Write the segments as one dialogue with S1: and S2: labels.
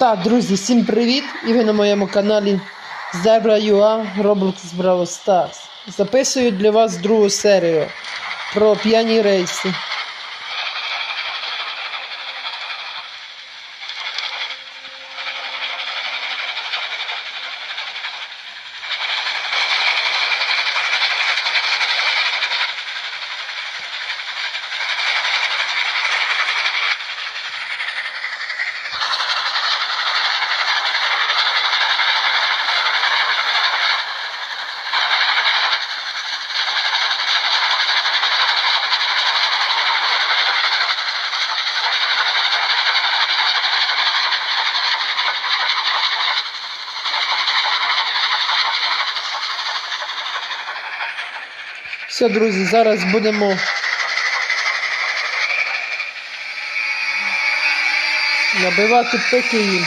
S1: Так, друзі, всім привіт! І ви на моєму каналі Zebra.ua Roblox Brawl Stars. Записую для вас другу серію про п'яні рейси. Все, друзі, зараз будемо. Набивати пики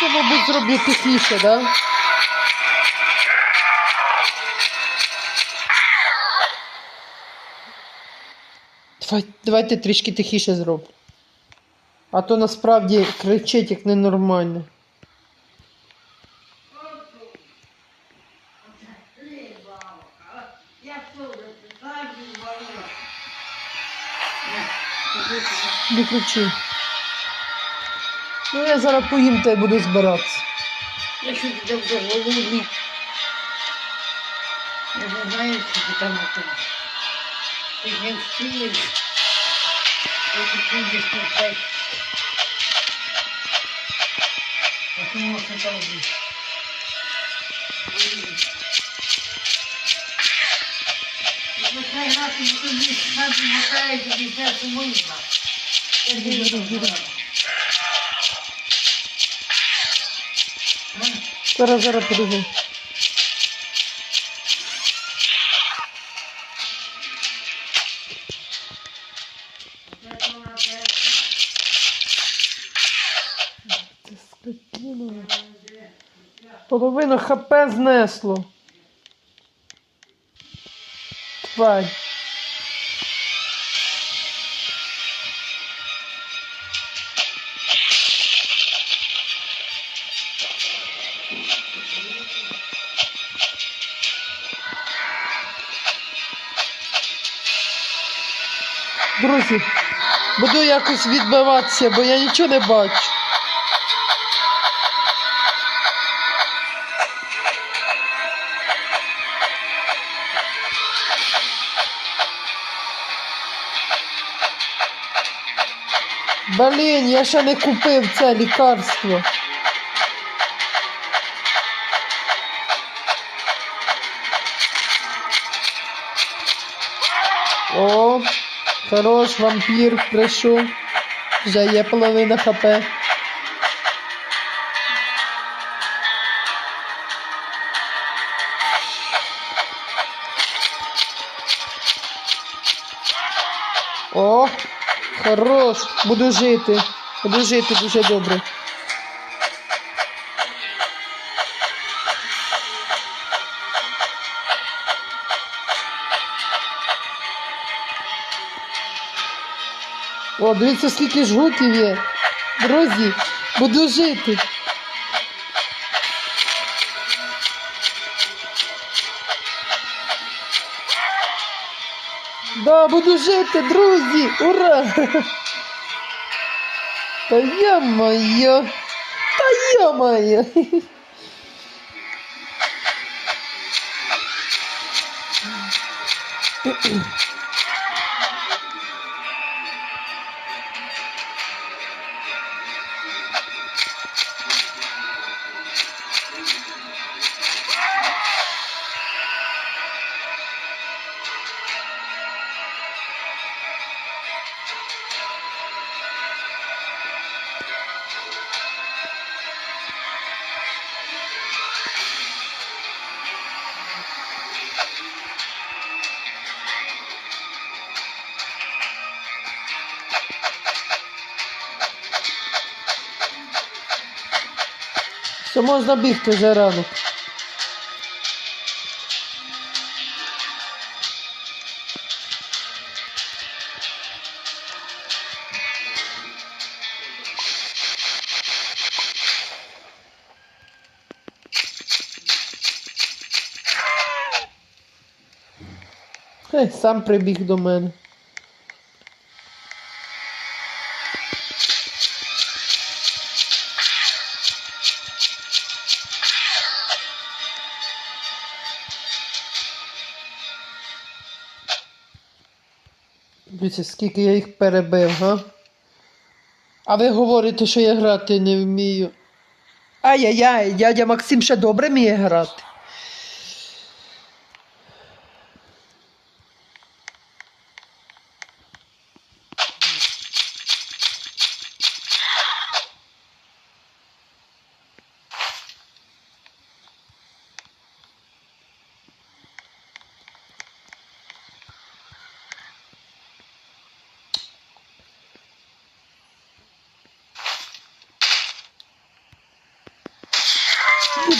S1: Давайте, мабуть, зроблю тихіше, да? Давай, давайте трішки тихіше зроблю. А то насправді кричить як ненормально.
S2: Я присажу.
S1: Виключи. Ну я зараз поїм та й буду збиратися.
S2: Я что тебя в голову Я не знаю, что ты там это. Ты не успеешь. Я тут будешь писать. Почему что там здесь? Пускай раз и тут здесь сразу мотает, и сейчас можно.
S1: Зараз зараз скотина. Половину хп знесло. Тварь. Друзі, буду якось відбиватися, бо я нічого не бачу. Блін, я ще не купив це лікарство. Хорош, вампір прошу. Вже є половина хп. О, хорош, буду жити. Буду жити дуже добре. О, дивіться, скільки жгутів є. Друзі, буду жити. Да, буду жити, друзі! Ура! Та я моя! Та я моя! Що можна бігти вже ранок. Хе, сам прибіг до мене. Дивіться, скільки я їх перебив, га? А ви говорите, що я грати не вмію. Ай-яй-яй, дядя Максим ще добре вміє грати.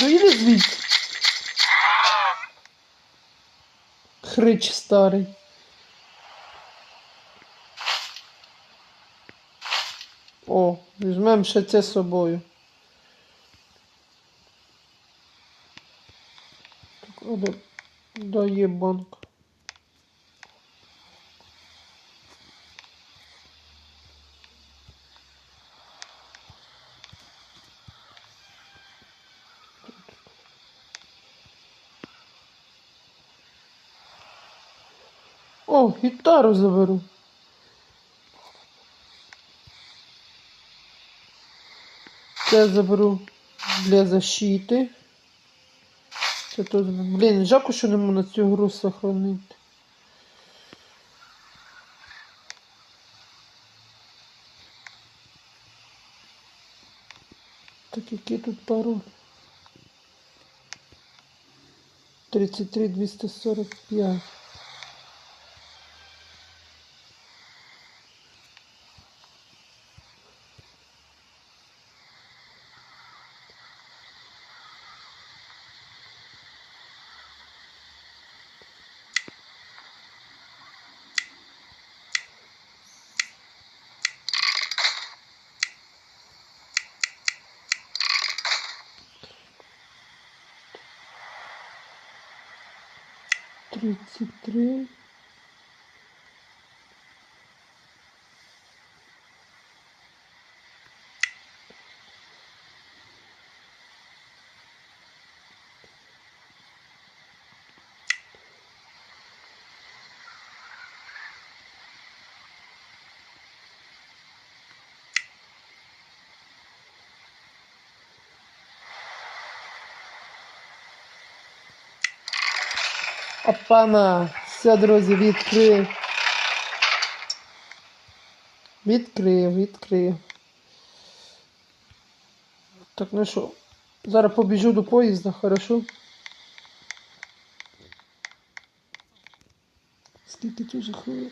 S1: Діду, іди. Хрич старий. О, візьмемо ще це з собою. Так, а де, де банк? О, гітару заберу. Це заберу для защити. Це теж. Блін, жалко, що не можу на цю гру сохранити. Так, який тут пароль? 33 245. 33 Опана, все, друзі, відкрив. Відкрив, відкрив. Так, ну що, зараз побіжу до поїзда, хорошо? Скільки тут хвилин?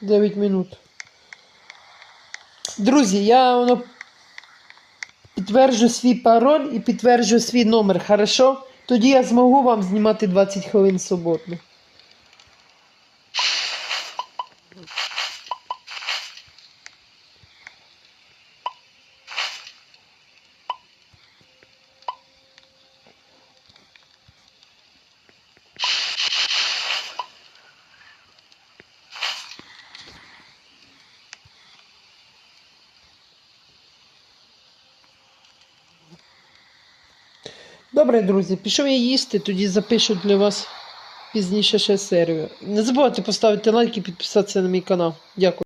S1: 9 минут. Друзі, я воно підтверджу свій пароль і підтверджу свій номер, хорошо? Тоді я зможу вам знімати 20 хвилин суботно. Добре, друзі, пішов я їсти, тоді запишу для вас пізніше ще серію. Не забувайте поставити лайк і підписатися на мій канал. Дякую.